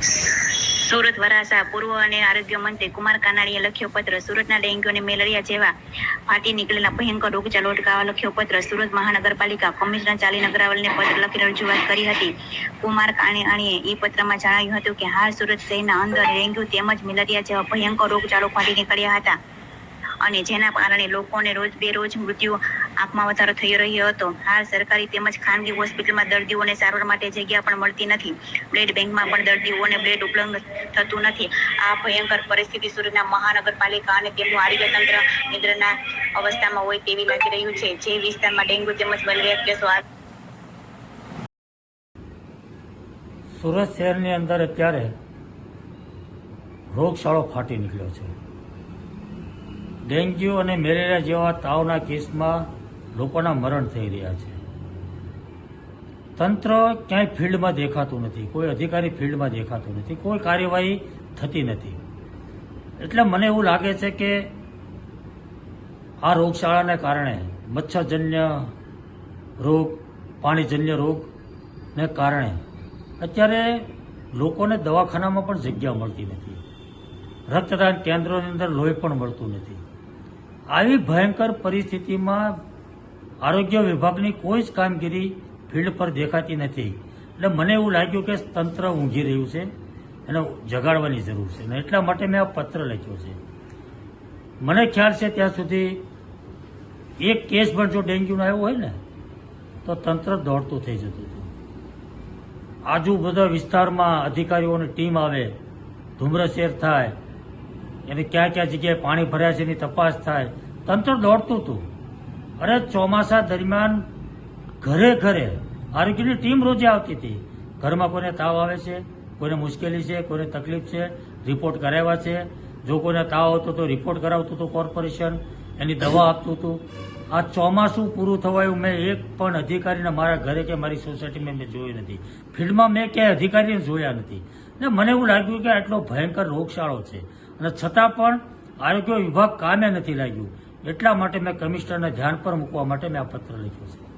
સુરત વરાસા, પૂર્વ અને આરોગ્ય મંત્રી કુમાર કાનાણીએ લખ્યો પત્ર. સુરતના ડેન્ગ્યુ અને મેલેરિયા જેવા ફાટી નીકળેલા ભયંકર રોગચાળો અટકાવવા લખ્યો પત્ર. સુરત મહાનગરપાલિકા કમિશનર ચાલી અગ્રવાલને પત્ર લખીને રજૂઆત કરી હતી. કુમાર કાનાણીએ એ પત્રમાં જણાવ્યું હતું કે, હાલ સુરત શહેરના અંદર ડેન્ગ્યુ તેમજ મેલેરિયા જેવા ભયંકર રોગચાળો ફાટી નીકળ્યા હતા અને જેના કારણે લોકોને રોજ બેરોજ મૃત્યુ આંખમાં વધારો થઈ રહ્યો હતો. હાલ સરકારી તેમજ ખાનગી હોસ્પિટલમાં દર્દીઓને સારવાર માટે જગ્યા પણ મળતી નથી. બ્લડ બેંકમાં પણ દર્દીઓને બ્લડ ઉપલબ્ધ થતું નથી. આ ભયંકર પરિસ્થિતિ સુરતના મહાનગરપાલિકા અને તેમનું આરોગ્ય તંત્ર નિદ્રના અવસ્થામાં હોય તેવી લાગી રહ્યું છે. જે વિસ્તારમાં ડેન્ગ્યુ તેમજ મલેરિયા કેસો સુરત શહેરની અંદર અત્યારે રોગશાળો ફાટી નીકળ્યો છે. ડેન્ગ્યુ અને મેલેરિયા જેવા તાવના કેસમાં લોકોના મરણ થઈ રહ્યા છે. તંત્ર ક્યાંય ફિલ્ડમાં દેખાતું નથી. કોઈ અધિકારી ફિલ્ડમાં દેખાતું નથી. કોઈ કાર્યવાહી થતી નથી. એટલે મને એવું લાગે છે કે આ રોગશાળાને કારણે મચ્છરજન્ય રોગ, પાણીજન્ય રોગને કારણે અત્યારે લોકોને દવાખાનામાં પણ જગ્યા મળતી નથી. રક્તદાન કેન્દ્રોની અંદર લોહી પણ મળતું નથી. આવી ભયંકર પરિસ્થિતિમાં આરોગ્ય વિભાગની કોઈ જ કામગીરી ફિલ્ડ પર દેખાતી નથી. એટલે મને એવું લાગ્યું કે તંત્ર ઊંઘી રહ્યું છે એને જગાડવાની જરૂર છે. અને એટલા માટે મેં આ પત્ર લખ્યો છે. મને ખ્યાલ છે ત્યાં સુધી એક કેસ પણ જો ડેન્ગ્યુનો આવ્યો હોય ને, તો તંત્ર દોડતું થઈ જતું હતું. આજુ બધા વિસ્તારમાં અધિકારીઓની ટીમ આવે ધુમ્રશેર થાય, એને ક્યાં ક્યાં જગ્યાએ પાણી ભર્યા છે એની તપાસ થાય. તંત્ર દોડતું હતું. અરે ચોમાસા દરમિયાન ઘરે ઘરે આરોગ્યની ટીમ રોજે આવતી હતી. ઘરમાં કોઈને તાવ આવે છે, કોઈને મુશ્કેલી છે, કોઈને તકલીફ છે, રિપોર્ટ કરાવ્યા છે. જો કોઈને તાવ આવતો તો રિપોર્ટ કરાવતું હતું કોર્પોરેશન એની દવા આપતું હતું. આ ચોમાસું પૂરું થવાયું મેં એક પણ અધિકારીને મારા ઘરે કે મારી સોસાયટીમાં મેં જોયું નથી. ફિલ્ડમાં મેં ક્યાંય અધિકારીને જોયા નથી. ને મને એવું લાગ્યું કે આટલો ભયંકર રોગચાળો છે. અને છતાં પણ આરોગ્ય વિભાગ કામે નથી લાગ્યું. એટલા માટે મેં કમિશનરના ધ્યાન પર મૂકવા માટે મેં આ પત્ર લખ્યો છે.